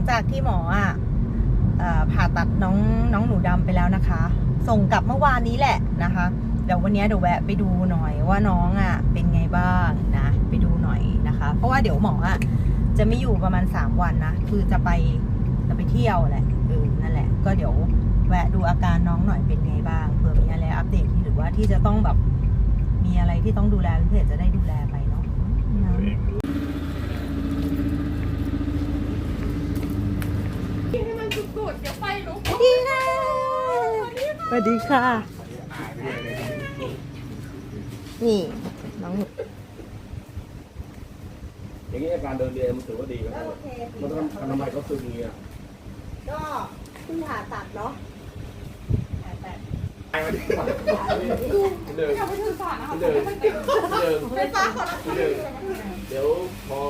งจากที่หมออะผ่าตัดน้องน้องหนูดำไปแล้วนะคะ ส่งกลับเมื่อวานนี้แหละนะคะ เดี๋ยววันนี้เดี๋ยวแวะไปดูหน่อยว่าน้องอะเป็นไงบ้างนะ ไปดูหน่อยนะคะ เพราะว่าเดี๋ยวหมออะจะไม่อยู่ประมาณ 3 วันนะ คือจะไปจะไปเที่ยวแหละเออนั่นแหละ ก็เดี๋ยวแวะดูอาการน้องหน่อยเป็นไงบ้างเผื่อมีอะไรอัปเดตหรือว่าที่จะต้องแบบมีอะไรที่ต้องดูแลพิเศษจะได้ดูแลไปเนาะนะ ให้มันสุ ดๆเดี๋ยวไฟลุกสวัสดีค่ะสวัสดีค่ะ นี่น้องหนูอย่างนี้อาการเดินเรียนมันถือว่าดีไหมครับโอเคมันต้องทำทำไมเขาซึมอย่างเงี้ยก็เพิ่งผ่าตัดเนาะผ่าตัดไอ้มันเดินอย่าไปถือสารนะคะเดินไม่ค่อยเก่งเดินไฟฟ้าคนละเดินเดี๋ยวพอเขา